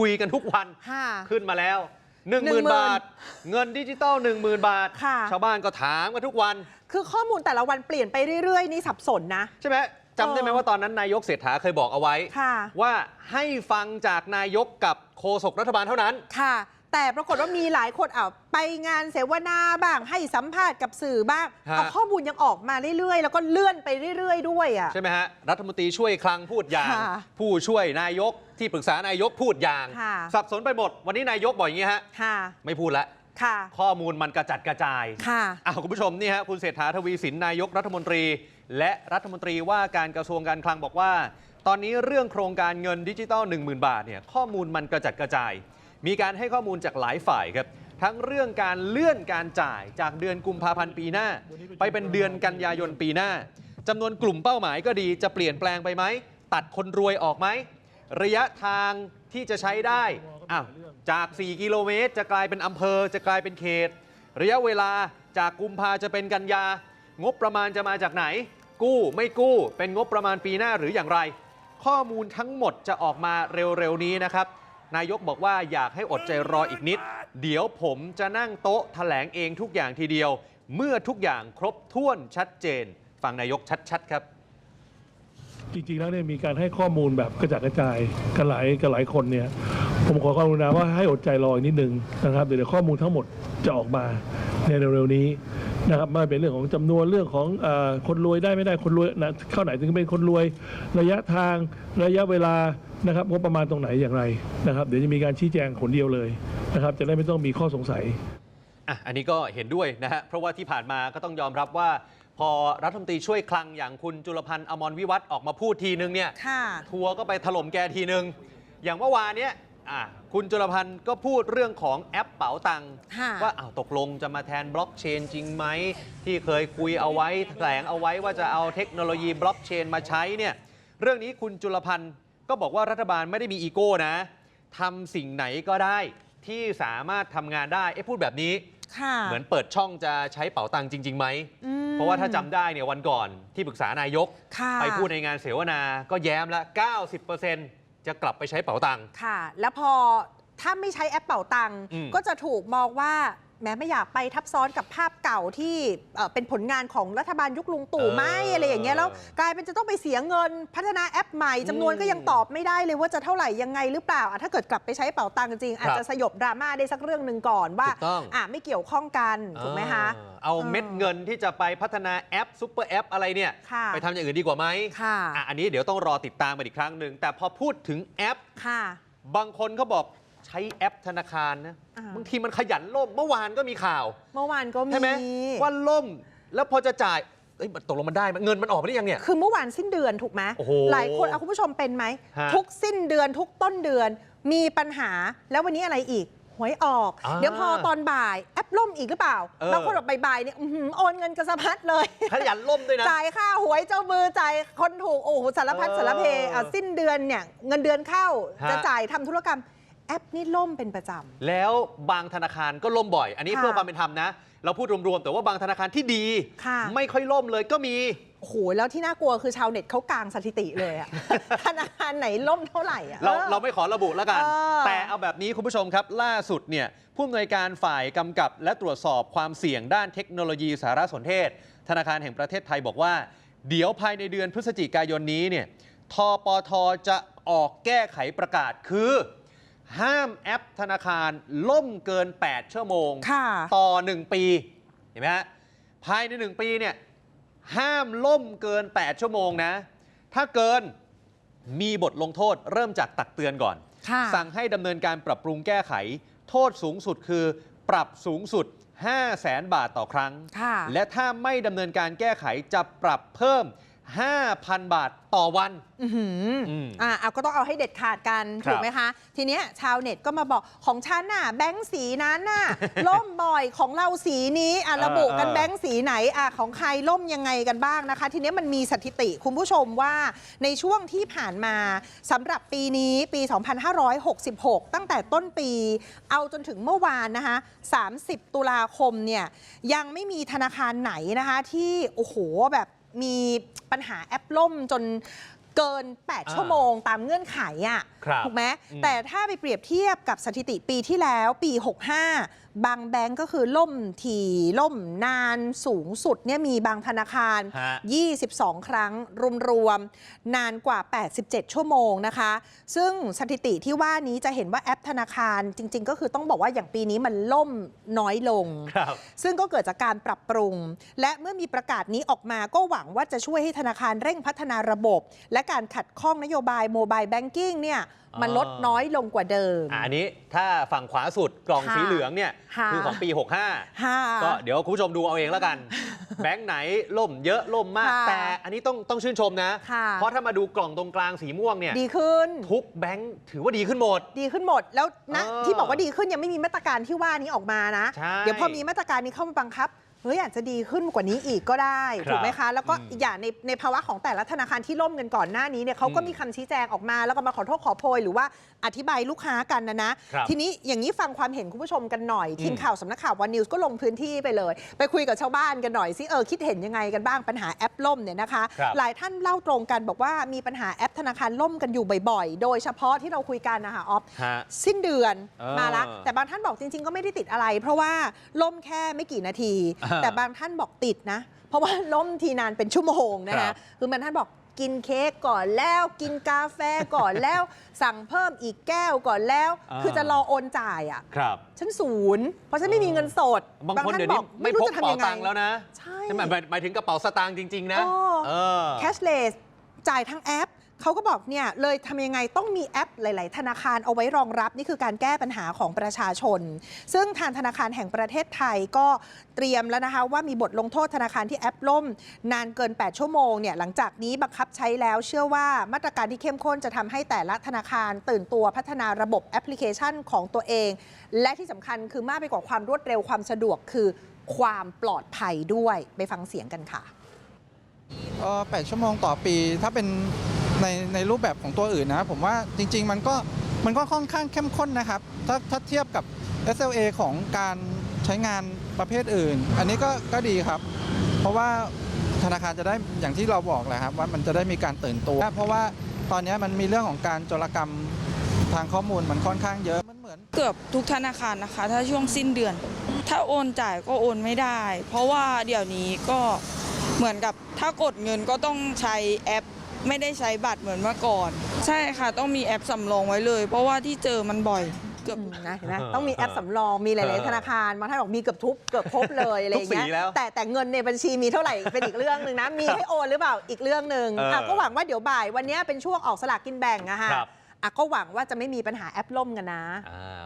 คุยกันทุกวัน ค่ะ ขึ้นมาแล้ว1 10,000 0,000 บาท เงินดิจิตอล10,000 บาท ค่ะ ชาวบ้านก็ถามกันทุกวัน คือข้อมูลแต่ละวันเปลี่ยนไปเรื่อย ๆ นี่สับสนนะ ใช่ไหมจำได้ไหมเออว่าตอนนั้นนายกเศรษฐาเคยบอกเอาไว้ ค่ะ ว่าให้ฟังจากนายกกับโฆษกรัฐบาลเท่านั้น ค่ะ แต่ปรากฏว่ามีหลายคนอะไปงานเสวนาบ้างให้สัมภาษณ์กับสื่อบ้างฮะ เอาข้อมูลยังออกมาเรื่อยๆ แล้วก็เลื่อนไปเรื่อย ๆ ด้วยอะ ใช่ไหมฮะ รัฐมนตรีช่วยคลังพูดอย่าง ค่ะผู้ช่วยนายกที่ปรึกษานายกพูดอย่าง ค่ะ สับสนไปหมด วันนี้นายกบอกอย่างนี้ฮะ ค่ะ ไม่พูดละ ค่ะ ข้อมูลมันกระจัดกระจาย ค่ะ อ้าวคุณผู้ชมนี่ฮะคุณเศรษฐาทวีสินนายกรัฐมนตรี และรัฐมนตรีว่าการกระทรวงการคลังบอกว่า ตอนนี้เรื่องโครงการเงินดิจิตอล10,000 บาทเนี่ยข้อมูลมันกระจัดกระจาย มีการให้ข้อมูลจากหลายฝ่ายครับ ทั้งเรื่องการเลื่อนการจ่ายจากเดือนกุมภาพันธ์ปีหน้า ไปเป็นเดือนกันยายนปีหน้าจำนวนกลุ่มเป้าหมายก็ดีจะเปลี่ยนแปลงไปไหม ตัดคนรวยออกไหม ระยะทางที่จะใช้ได้อ้าวจาก 4 กิโลเมตร จะกลายเป็นอำเภอจะกลายเป็นเขต ระยะเวลาจากกุมภาจะเป็นกันยา งบประมาณจะมาจากไหน กู้ไม่กู้เป็นงบประมาณปีหน้าหรืออย่างไร ข้อมูลทั้งหมดจะออกมาเร็วๆนี้นะครับ นายกบอกว่าอยากให้อดใจรออีกนิด เดี๋ยวผมจะนั่งโต๊ะแถลงเองทุกอย่างทีเดียว เมื่อทุกอย่างครบถ้วนชัดเจน ฟังนายกชัดๆครับจริงๆแล้วเนี่ยมีการให้ข้อมูลแบบกระจัดกระจายกันหลายกันหลายคนเนี่ยผมขอความกรุณาว่าให้อดใจรออีกนิดนึงนะครับเดี๋ยวข้อมูลทั้งหมดจะออกมาในเร็วๆนี้นะครับไม่เป็นเรื่องของจำนวนเรื่องของอคนรวยได้ไม่ได้คนรวยนะเข้าไหนถึงเป็นคนรวย ระยะทางระยะเวลา นะครับงบประมาณตรงไหนอย่างไรนะครับ เดี๋ยวจะมีการชี้แจงผลเดียวเลยนะครับ จะได้ไม่ต้องมีข้อสงสัยอะอันนี้ก็เห็นด้วยนะฮะเพราะว่าที่ผ่านมาก็ต้องยอมรับว่า พอรัฐมนตรีช่วยคลังอย่างคุณจุลพันธ์อมรวิวัฒน์ออกมาพูดทีนึงเนี่ยค่ะทัวร์ก็ไปถล่มแกทีนึง อย่างเมื่อวานเนี้ยอะคุณจุลพันธ์ก็พูดเรื่องของแอปเป๋าตังค์ค่ะว่าอ้าวตกลงจะมาแทนบล็อกเชนจริงไหม ที่เคยคุยเอาไว้แถลงเอาไว้ว่าจะเอาเทคโนโลยีบล็อกเชนมาใช้เนี่ยเรื่องนี้คุณจุลพันธ์ ก็บอกว่ารัฐบาลไม่ได้มีอีโก้นะทำสิ่งไหนก็ได้ที่สามารถทำงานได้เอ๊ะพูดแบบนี้ค่ะเหมือนเปิดช่องจะใช้เป๋าตังค์จริงๆไหมอืมเพราะว่าถ้าจำได้เนี่ยวันก่อนที่ปรึกษานายก ค่ะไปพูดในงานเสวนา ก็แย้มละ 90%จะกลับไปใช้เป๋าตังค์ ค่ะ แล้วพอถ้าไม่ใช้แอปเป่าตังค์อืม ก็จะถูกมองว่า แม้ไม่อยากไปทับซ้อนกับภาพเก่าที่เอ่อเป็นผลงานของรัฐบาลยุคลุงตู่ไหมอะไรอย่างเงี้ยแล้วกลายเป็นจะต้องไปเสียเงินพัฒนาแอปใหม่จำนวนก็ยังตอบไม่ได้เลยว่าจะเท่าไหร่ยังไงหรือเปล่าอะถ้าเกิดกลับไปใช้เป่าตังค์จริง อาจจะสยบดราม่าได้สักเรื่องหนึ่งก่อนว่าถูกต้องอะไม่เกี่ยวข้องกันถูกไหมคะอ่าเอาเม็ดเงินที่จะไปพัฒนาแอปซุปเปอร์แอปอะไรเนี่ยค่ะไปทำอย่างอื่นดีกว่าไหมค่ะอะอันนี้เดี๋ยวต้องรอติดตามกันอีกครั้งหนึ่งแต่พอพูดถึงแอปค่ะบางคนเขาบอก ใช้แอปธนาคารนะอ่า บางทีมันขยันล่มเมื่อวานก็มีข่าวเมื่อวานก็มี ใช่ไหมว่าล่มแล้วพอจะจ่ายเอ้ยตกลงมันได้ไหมเงินมันออกไปหรือยังเนี่ย คือเมื่อวานสิ้นเดือนถูกไหมโอ้โหหลายคนเอาคุณผู้ชมเป็นไหม ฮะทุกสิ้นเดือนทุกต้นเดือนมีปัญหาแล้ววันนี้อะไรอีก หวยออก อ่าเดี๋ยวพอตอนบ่ายแอปล่มอีกหรือเปล่าเออ บางคนบอกบ่ายๆเนี่ยอื้อหือโอนเงินกระสะพัดเลย ขยันล่มด้วยนะ จ่ายค่าหวยเจ้ามือจ่ายคนถูกโอ้โหสารพัดเออสารเพอะสิ้นเดือนเนี่ยเงินเดือนเข้าฮะ จะจ่ายทำธุรกรรม แอปนี่ล่มเป็นประจำ แล้วบางธนาคารก็ล่มบ่อย อันนี้ค่ะเพื่อความเป็นธรรมนะ เราพูดรวมๆ แต่ว่าบางธนาคารที่ดีค่ะไม่ค่อยล่มเลยก็มีโอ้โหแล้วที่น่ากลัวคือชาวเน็ตเขากางสถิติเลยอะธนาคารไหนล่มเท่าไหร่อะเราออเราไม่ขอระบุแล้วกันเออแต่เอาแบบนี้คุณผู้ชมครับ ล่าสุดเนี่ยผู้อำนวยการฝ่ายกำกับ และตรวจสอบความเสี่ยงด้านเทคโนโลยีสารสนเทศ ธนาคารแห่งประเทศไทยบอกว่า เดี๋ยวภายในเดือนพฤศจิกายนนี้เนี่ยทปทจะออกแก้ไขประกาศคือ ห้ามแอปธนาคารล่มเกิน 8 ชั่วโมงค่ะต่อ 1 ปี เห็นไหมฮะ ภายใน 1 ปีเนี่ยห้ามล่มเกิน 8 ชั่วโมงนะ ถ้าเกินมีบทลงโทษเริ่มจากตักเตือนก่อนค่ะสั่งให้ดำเนินการปรับปรุงแก้ไข โทษสูงสุดคือปรับสูงสุด 5 0 0แสนบาทต่อครั้งค่ะและถ้าไม่ดำเนินการแก้ไขจะปรับเพิ่ม 5,000 บาทต่อวัน อื้อหืออมอ่าเอาก็ต้องเอาให้เด็ดขาดกันครับ ถูกไหมคะ ทีเนี้ยชาวเน็ตก็มาบอกของฉันน่ะแบงค์สีนั้นน่ะ ล่มบ่อยของเราสีนี้อะระบุกันเออ แบงค์สีไหนอะของใครล่มยังไงกันบ้างนะคะ ทีเนี้ยมันมีสถิติคุณผู้ชมว่าในช่วงที่ผ่านมาสำหรับปีนี้ปี 2566 ตั้งแต่ต้นปี เอาจนถึงเมื่อวานนะคะ 30 ตุลาคมเนี่ยยังไม่มีธนาคารไหนนะคะที่โอ้โหแบบ มีปัญหาแอปล่มจนเกิน 8 ชั่วโมงตามเงื่อนไขอะ ครับถูกไหม อืม แต่ถ้าไปเปรียบเทียบกับสถิติปีที่แล้วปี 65 บางแบงก์ก็คือล่มทีล่มนานสูงสุดเนี่ยมีบางธนาคาร ฮะ 22 ครั้ง รวมๆ นานกว่า 87 ชั่วโมงนะคะ ซึ่งสถิติที่ว่านี้จะเห็นว่าแอปธนาคารจริง ๆ ก็คือต้องบอกว่าอย่างปีนี้มันล่มน้อยลง ครับ ซึ่งก็เกิดจากการปรับปรุง และเมื่อมีประกาศนี้ออกมาก็หวังว่าจะช่วยให้ธนาคารเร่งพัฒนาระบบ และการขัดข้องนโยบายโมบายแบงกิ้งเนี่ยมันอ๋อลดน้อยลงกว่าเดิมอะอันนี้ถ้าฝั่งขวาสุดกล่องค่ะสีเหลืองเนี่ยค่ะคือของปีค่ะ65 ก็เดี๋ยวคุณผู้ชมดูเอาเองแล้วกัน แบงค์ไหนล่มเยอะล่มมากค่ะแต่อันนี้ต้องต้องชื่นชมนะค่ะเพราะถ้ามาดูกล่องตรงกลางสีม่วงเนี่ยดีขึ้น ทุกแบงค์ถือว่าดีขึ้นหมด ดีขึ้นหมดแล้วนะเออที่บอกว่าดีขึ้นยังไม่มีมาตรการที่ว่านี้ออกมานะใช่เดี๋ยวพอมีมาตรการนี้เข้ามาบังคับ เฮ้ยอาจจะดีขึ้นกว่านี้อีกก็ได้ครับถูกไหมคะ แล้วก็อืมอีกอย่างในในภาวะของแต่ละธนาคารที่ล่มกันก่อนหน้านี้เนี่ยเขาก็อืมมีคำชี้แจงออกมา แล้วก็มาขอโทษขอโพยหรือว่าอธิบายลูกค้ากันนะนะครับทีนี้อย่างนี้ฟังความเห็นคุณผู้ชมกันหน่อยอืมทีมข่าวสำนักข่าววันนิวส์ก็ลงพื้นที่ไปเลย ไปคุยกับชาวบ้านกันหน่อยสิเออคิดเห็นยังไงกันบ้างปัญหาแอปล่มเนี่ยนะคะครับหลายท่านเล่าตรงกันบอกว่ามีปัญหาแอปธนาคารล่มกันอยู่บ่อยๆ โดยเฉพาะที่เราคุยกันนะคะออฟฮะสิ้นเดือนเออมาละแต่บางท่านบอกจริง ๆ ก็ไม่ได้ติดอะไร เพราะว่าล่มแค่ไม่กี่นาทีอ่าแต่บางท่านบอกติดนะ เพราะว่าล่มทีนานเป็นชั่วโมงนะครัคะบคือบางท่านบอกกินเค้กก่อนแล้วกินกาแฟก่อนแล้ว สั่งเพิ่มอีกแก้วก่อนแล้ว คือจะรอโอนจ่ายอะครับฉันศูนย์เพราะฉันไม่มีเงินสด บางคนท่เดี๋ยวนี้บอกไม่รู้พกจะกระเป๋าทำยังไงตังค์แล้วนะ ใช่หมายหมายหมายถึงกระเป๋าสตางค์จริง ๆ นะโอ้เออแคชเลสจ่ายทางแอป เขาก็บอกเนี่ยเลยทำยังไงต้องมีแอปหลาย ๆ ธนาคารเอาไว้รองรับนี่คือการแก้ปัญหาของประชาชน ซึ่งทางธนาคารแห่งประเทศไทยก็เตรียมแล้วนะคะว่ามีบทลงโทษธนาคารที่แอปล่ม นานเกิน 8 ชั่วโมงเนี่ยหลังจากนี้บังคับใช้แล้วเชื่อว่ามาตรการที่เข้มข้นจะทำให้แต่ละธนาคารตื่นตัวพัฒนาระบบแอปพลิเคชันของตัวเอง และที่สำคัญคือมากไปกว่าความรวดเร็วความสะดวกคือความปลอดภัยด้วยไปฟังเสียงกันค่ะ8ชั่วโมงต่อปี ถ้าเป็น ในในรูปแบบของตัวอื่นนะผมว่าจริง ๆ มันก็มันก็ค่อนข้างเข้มข้นนะครับ ถ้าถ้าเทียบกับ SLA ของการใช้งานประเภทอื่น อันนี้ก็ก็ดีครับ เพราะว่าธนาคารจะได้อย่างที่เราบอกแหละครับ ว่ามันจะได้มีการตื่นตัว เพราะว่าตอนนี้มันมีเรื่องของการโจรกรรมทางข้อมูลมันค่อนข้างเยอะมันเหมือนเกือบทุกธนาคารนะคะ ถ้าช่วงสิ้นเดือน ถ้าโอนจ่ายก็โอนไม่ได้ เพราะว่าเดี๋ยวนี้ก็เหมือนกับถ้ากดเงินก็ต้องใช้แอป ไม่ได้ใช้บัตรเหมือนเมื่อก่อน ใช่ค่ะ ต้องมีแอปสำรองไว้เลย เพราะว่าที่เจอมันบ่อยเกือบอืมนะเห็นไหมเออต้องมีแอปสำรองมีหเอลายอๆธนาคารบางท่านบอกมีเกือบทุกเกือบครบเลยอะไรอย่างเงี้ทุกสีแล้วแต่แต่เงินในบัญชีมีเท่าไหร่ เป็นอีกเรื่องหนึ่งนะ มีให้โอนหรือเปล่าอีกเรื่องหนึ่งเอออะก็หวังว่าเดี๋ยวบ่าย วันนี้เป็นช่วงออกสลากกินแบ่งอะฮะครับ อะก็หวังว่าจะไม่มีปัญหาแอปล่มกันนะ อ่า